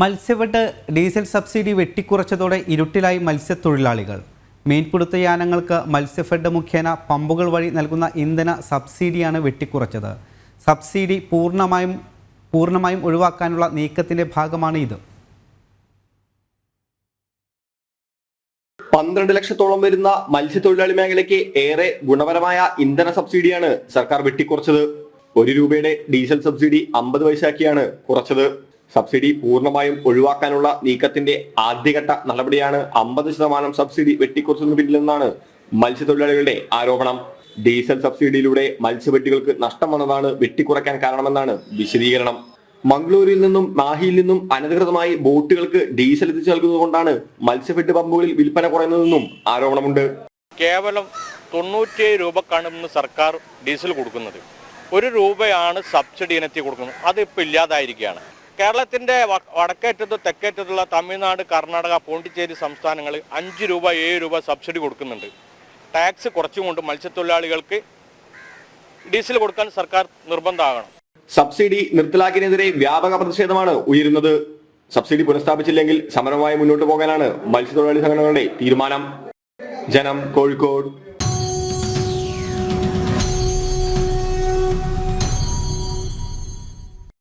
Matsyafed diesel subsidy വെട്ടിക്കുറച്ചതോടെ ഇരുട്ടിലായി മത്സ്യത്തൊഴിലാളികൾ. മീൻപിടുത്ത യാനങ്ങൾക്ക് മത്സ്യഫെഡ് മുഖേന പമ്പുകൾ വഴി നൽകുന്ന ഇന്ധന സബ്സിഡിയാണ് വെട്ടിക്കുറച്ചത്. സബ്സിഡി പൂർണമായും പൂർണമായും ഒഴിവാക്കാനുള്ള നീക്കത്തിന്റെ ഭാഗമാണ് ഇത്. പന്ത്രണ്ട് ലക്ഷത്തോളം വരുന്ന മത്സ്യത്തൊഴിലാളി മേഖലയ്ക്ക് ഏറെ ഗുണപരമായ ഇന്ധന സബ്സിഡിയാണ് സർക്കാർ വെട്ടിക്കുറച്ചത്. ഒരു രൂപയുടെ ഡീസൽ സബ്സിഡി അമ്പത് പൈസയാക്കിയാണ് കുറച്ചത്. സബ്സിഡി പൂർണമായും ഒഴിവാക്കാനുള്ള നീക്കത്തിന്റെ ആദ്യഘട്ട നടപടിയാണ് അമ്പത് ശതമാനം സബ്സിഡി വെട്ടിക്കുറച്ചതിന് പിന്നിലെന്നാണ് മത്സ്യത്തൊഴിലാളികളുടെ ആരോപണം. ഡീസൽ സബ്സിഡിയിലൂടെ മത്സ്യബെട്ടികൾക്ക് നഷ്ടം വന്നതാണ് വെട്ടിക്കുറയ്ക്കാൻ കാരണമെന്നാണ് വിശദീകരണം. മംഗളൂരിൽ നിന്നും മാഹിയിൽ നിന്നും അനധികൃതമായി ബോട്ടുകൾക്ക് ഡീസൽ എത്തിച്ചു നൽകുന്നതുകൊണ്ടാണ് മത്സ്യഫെഡ് പമ്പുകളിൽ വിൽപ്പന കുറയുന്നതെന്നും ആരോപണമുണ്ട്. കേവലം തൊണ്ണൂറ്റിയേഴ് രൂപക്കാണ് ഇന്ന് സർക്കാർ ഡീസൽ കൊടുക്കുന്നത്. ഒരു രൂപയാണ് സബ്സിഡി ഇനത്തിൽ കൊടുക്കുന്നത്. അത് ഇപ്പോൾ ഇല്ലാതായിരിക്കുകയാണ്. കേരളത്തിന്റെ വടക്കേറ്റത്തും തെക്കേറ്റത്തുള്ള തമിഴ്നാട് കർണാടക പോണ്ടിച്ചേരി സംസ്ഥാനങ്ങൾ അഞ്ച് രൂപ ഏഴ് രൂപ സബ്സിഡി കൊടുക്കുന്നുണ്ട്. ടാക്സ് കുറച്ചുകൊണ്ട് മത്സ്യത്തൊഴിലാളികൾക്ക് ഡീസൽ കൊടുക്കാൻ സർക്കാർ നിർബന്ധമാകണം. സബ്സിഡി നിർത്തലാക്കിയതിനെതിരെ വ്യാപക പ്രതിഷേധമാണ് ഉയരുന്നത്. സബ്സിഡി പുനഃസ്ഥാപിച്ചില്ലെങ്കിൽ സമരമായി മുന്നോട്ട് പോകാനാണ് മത്സ്യത്തൊഴിലാളി സംഘടനകളുടെ തീരുമാനം. ജനം കോഴിക്കോട്